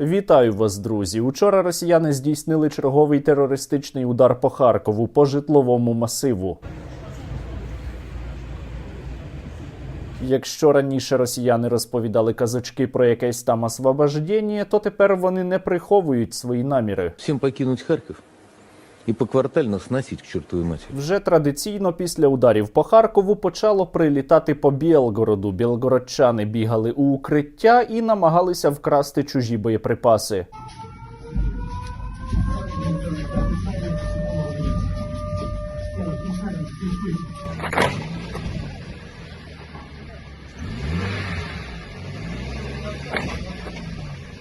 Вітаю вас, друзі. Учора росіяни здійснили черговий терористичний удар по Харкову по житловому масиву. Якщо раніше росіяни розповідали казочки про якесь там освобождення, то тепер вони не приховують свої наміри. Всім покинуть Харьков и поквартально сносить к чортовій матері. Вже традиційно після ударів по Харкову почало прилітати по Білгороду. Білгородчани бігали у укриття і намагалися вкрасти чужі боєприпаси.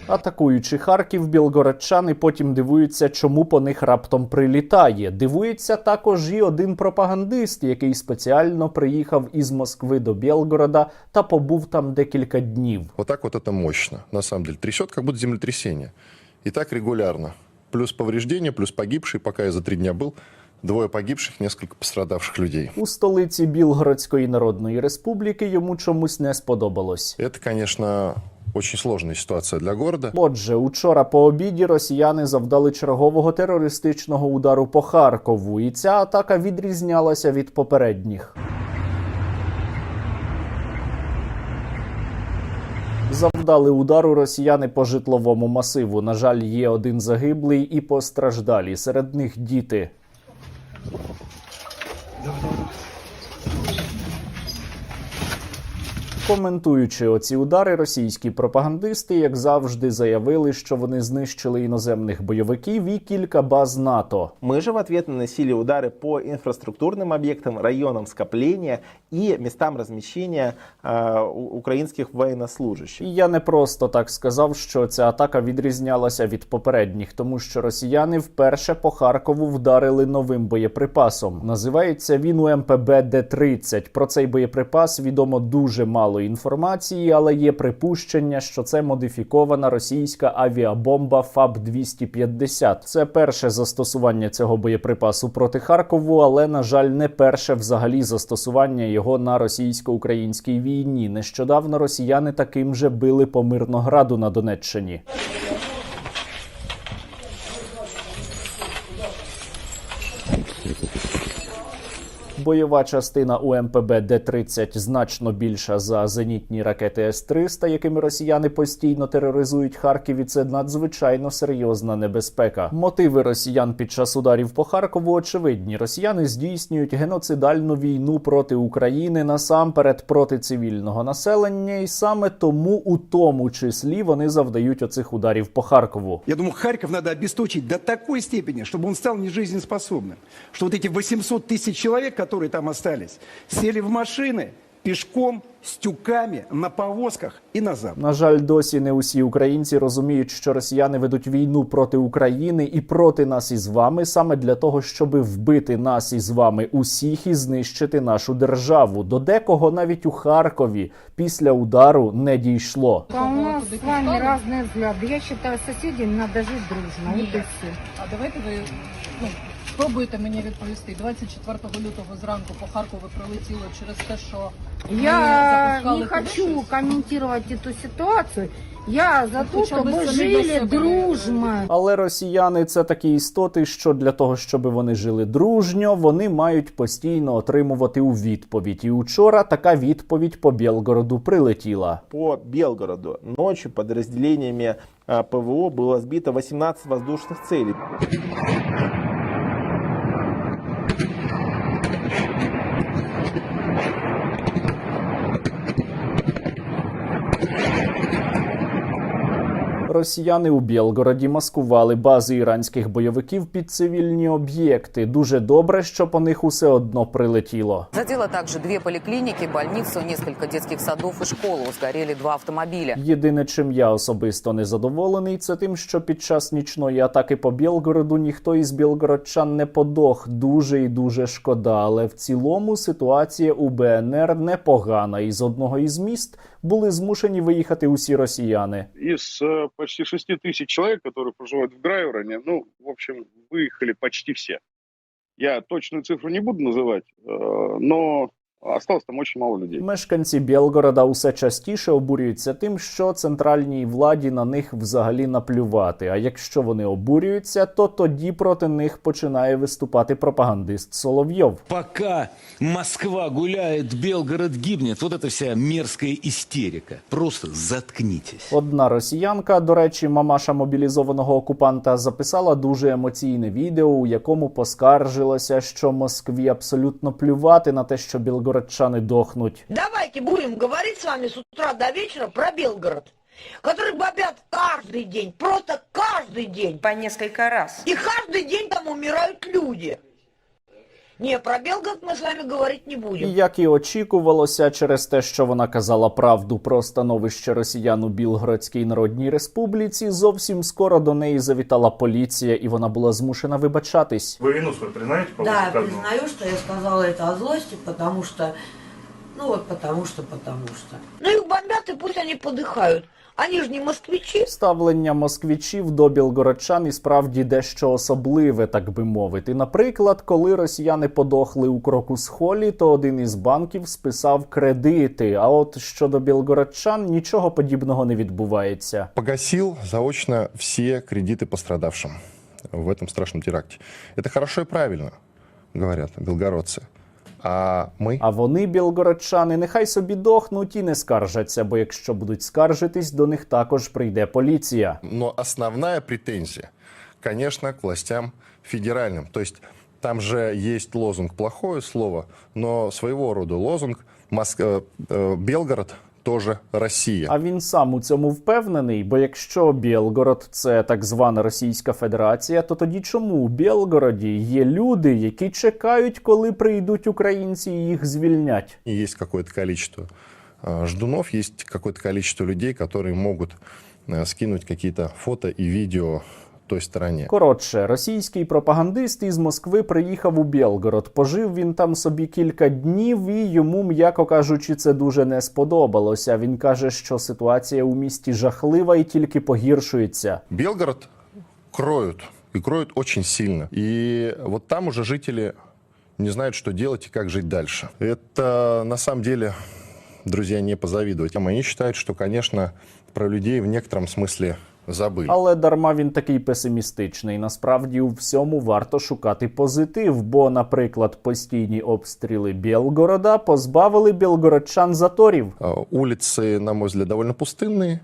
Атакуючи Харків, білгородчани потім дивуються, чому по них раптом прилітає. Дивується також і один пропагандист, який спеціально приїхав із Москви до Білгорода та побув там декілька днів. Вот так вот это мощно. На самом деле трясет, как будто землетрясение. И так регулярно. Плюс повреждения, плюс погибшие. Пока я за три дня был, двое погибших, несколько пострадавших людей. У столиці Білгородської Народної Республіки йому чомусь не сподобалось. Это, конечно, очень сложная ситуация для города. Отже, учора по обіді росіяни завдали чергового терористичного удару по Харкову, і ця атака відрізнялася від попередніх. Завдали удару росіяни по житловому масиву. На жаль, є один загиблий і постраждалі. Серед них діти. Коментуючи оці удари, російські пропагандисти, як завжди, заявили, що вони знищили іноземних бойовиків і кілька баз НАТО. Мы же в ответ наносили удары по инфраструктурным объектам, районам скопления и местам размещения э, у- украинских военнослужащих. І я не просто так сказав, що ця атака відрізнялася від попередніх, тому що росіяни вперше по Харкову вдарили новим боєприпасом. Називається він УМПБ Д-30. Про цей боєприпас відомо дуже мало інформації, але є припущення, що це модифікована російська авіабомба ФАБ 250 Це перше застосування цього боєприпасу проти Харкову, але на жаль, не перше взагалі застосування його на російсько-українській війні. Нещодавно росіяни таким же били по Мирнограду на Донеччині. Бойова частина УМПБ Д-30 значно більша за зенітні ракети С-300, якими росіяни постійно тероризують Харків. І це надзвичайно серйозна небезпека. Мотиви росіян під час ударів по Харкову очевидні. Росіяни здійснюють геноцидальну війну проти України насамперед проти цивільного населення, і саме тому, у тому числі, вони завдають оцих ударів по Харкову. Я думаю, Харьков надо обесточить до такой степени, чтобы он стал нежизнеспособным. Что вот эти 800 тысяч человек, которые там остались, сели в машины пешком, с тюками, на повозках и назад. На жаль, досі не усі українці розуміють, що росіяни ведуть війну проти України і проти нас із вами саме для того, щоб вбити нас із вами усіх і знищити нашу державу. До декого навіть у Харкові після удару не дійшло. А у нас с вами разные взгляды. Я считаю, соседям надо жить дружно. Вот и все. А давайте ви ну, спробуєте мені відповісти. 24 лютого зранку по Харкову прилетіло через те, що ми Я запускали не туди хочу щось? комментировать эту ситуацию. Я за то, Хоча б чтобы самі для жили себе. дружно. Але росіяни це такі істоти, що для того, щоб вони жили дружньо, вони мають постійно отримувати у відповідь. І учора така відповідь по Білгороду прилетіла. По Белгороду ночью подразделениями а, ПВО было сбито 18 воздушных целей. Росіяни у Білгороді маскували бази іранських бойовиків під цивільні об'єкти. Дуже добре, що по них усе одно прилетіло. Задело также две поликлиники, больницу, несколько детских садов и школу. Сгорели два автомобиля. Єдине, чим я особисто незадоволений, це тим, що під час нічної атаки по Білгороду ніхто із білгородчан не подох. Дуже і дуже шкода. Але в цілому ситуація у БНР непогана. І з одного із міст були змушені виїхати усі росіяни. из э, почти 6 тысяч человек, которые проживают в Грайвороне, ну, в общем, выехали почти все. Я точную цифру не буду называть, э, но Осталось там очень мало людей. Мешканці Білгорода усе частіше обурюються тим, що центральній владі на них взагалі наплювати. А якщо вони обурюються, то тоді проти них починає виступати пропагандист Соловйов. Пока Москва гуляет, Белгород гибнет. Вот это вся мерзкая истерика. Просто заткнитесь. Одна росіянка, до речі, мамаша мобілізованого окупанта, записала дуже емоційне відео, у якому поскаржилася, що Москві абсолютно плювати на те, що білгородчани дохнуть. Давайте будем говорить с вами с утра до вечера про Белгород, который бомбят каждый день, просто каждый день. По несколько раз. И каждый день там умирают люди. Не, про Белгород мы с вами говорить не І будем. як і очікувалося, через те, що вона казала правду про становище росіян у Білгородській Народній Республіці, зовсім скоро до неї завітала поліція, і вона була змушена вибачатись. Вы вину свою признаете по Да, поводу я сказанного? признаю, что я сказала это о злости, потому что... Ну вот потому что, потому что. Ну их бомбят, и пусть они подыхают. Они же не москвичи. Ставлення москвічів до білгородчан і справді дещо особливе, так би мовити. Наприклад, коли росіяни подохли у Крокус-Холі, то один із банків списав кредити. А от щодо білгородчан нічого подібного не відбувається. Погасил заочно все кредиты пострадавшим в этом страшном теракте. Это хорошо и правильно, говорят белгородцы. А мы... А вони, білгородчани, нехай собі дохнуть і не скаржаться, бо якщо будуть скаржитись, до них також прийде поліція. Но основная претензия, конечно, к властям федеральным. То есть там же есть лозунг «плохое слово», но своего рода лозунг Моск... э, э, «Белгород тоже Россия». А він сам у цьому впевнений, бо якщо Білгород це так звана Російська Федерація, то тоді чому у Білгороді є люди, які чекають, коли прийдуть українці і їх звільнять? И есть какое-то количество э, ждунов, есть какое-то количество людей, которые могут э, скинуть какие-то фото и видео Той стороне. Коротше, російський пропагандист із Москви приїхав у Білгород. Пожив він там собі кілька днів, і йому, м'яко кажучи, це дуже не сподобалося. Він каже, що ситуація у місті жахлива і тільки погіршується. Белгород кроют, и кроют очень сильно. И вот там уже жители не знают, что делать и как жить дальше. Это на самом деле, друзья, не позавидовать. Они считают, что, конечно, про людей в некотором смысле забыли. Але дарма він такий песимістичний. Насправді у всьому варто шукати позитив. Бо, наприклад, постійні обстріли Білгорода позбавили білгородчан заторів. Э, Улицы, на мой взгляд, довольно пустынные.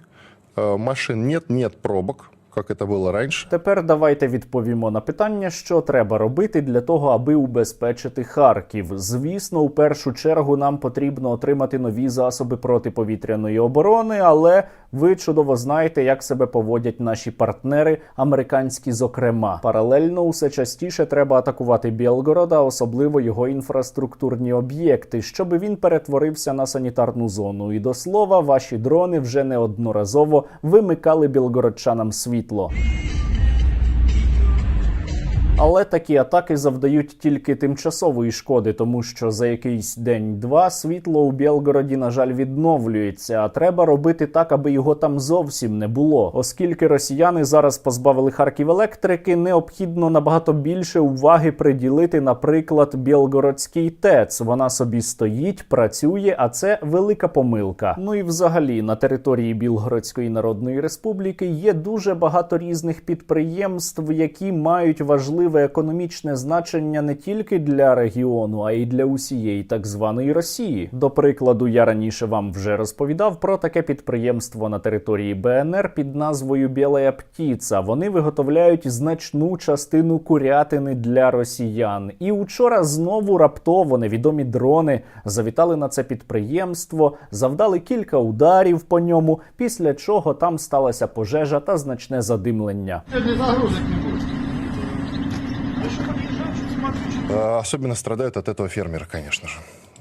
Э, Машин нет, нет пробок, как это было раньше. Тепер давайте відповімо на питання, що треба робити для того, аби убезпечити Харків. Звісно, у першу чергу нам потрібно отримати нові засоби протиповітряної оборони, але ви чудово знаєте, як себе поводять наші партнери, американські, зокрема. Паралельно усе частіше треба атакувати Білгорода, особливо його інфраструктурні об'єкти, щоб він перетворився на санітарну зону. І до слова, ваші дрони вже неодноразово вимикали білгородчанам світло. Але такі атаки завдають тільки тимчасової шкоди, тому що за якийсь день-два світло у Білгороді, на жаль, відновлюється. А треба робити так, аби його там зовсім не було. Оскільки росіяни зараз позбавили Харків електрики, необхідно набагато більше уваги приділити, наприклад, Білгородській ТЕЦ. Вона собі стоїть, працює, а це велика помилка. Ну і взагалі на території Білгородської Народної Республіки є дуже багато різних підприємств, які мають важливе економічне значення не тільки для регіону, а й для усієї так званої Росії. До прикладу, я раніше вам вже розповідав про таке підприємство на території БНР під назвою Білая Птіца. Вони виготовляють значну частину курятини для росіян. І учора знову раптово невідомі дрони завітали на це підприємство, завдали кілька ударів по ньому, після чого там сталася пожежа та значне задимлення. Э, Особенно страдают от этого фермеры, конечно же.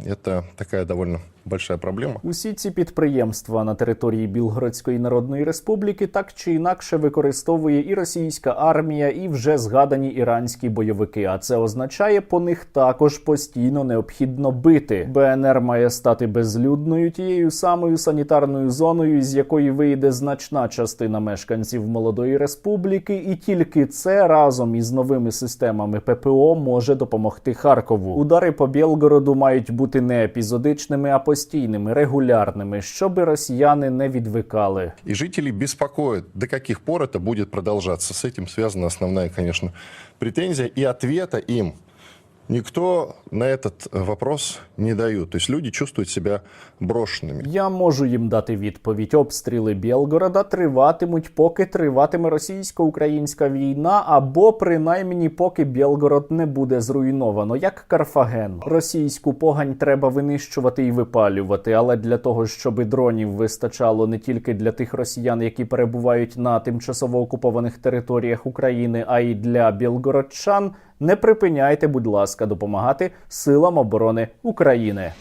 Это такая довольно большая проблема. Усі ці підприємства на території Білгородської Народної Республіки так чи інакше використовує і російська армія, і вже згадані іранські бойовики. А це означає, по них також постійно необхідно бити. БНР має стати безлюдною тією самою санітарною зоною, з якої вийде значна частина мешканців молодої республіки, і тільки це разом із новими системами ППО може допомогти Харкову. Удари по Білгороду мають бути бути не епізодичними, а постійними, регулярними, щоб росіяни не відвикали. І жителі беспокоит, до яких пор это будет продолжаться. С этим связана основная, конечно, претензия. И ответа им никто на этот вопрос не дает. То есть люди чувствуют себя брошенными. Я можу їм дати відповідь. Обстріли Білгорода триватимуть, поки триватиме російсько-українська війна, або принаймні поки Білгород не буде зруйновано, як Карфаген. Російську погань треба винищувати і випалювати. Але для того, щоб дронів вистачало не тільки для тих росіян, які перебувають на тимчасово окупованих територіях України, а й для білгородчан. Не припиняйте, будь ласка, допомагати силам оборони України.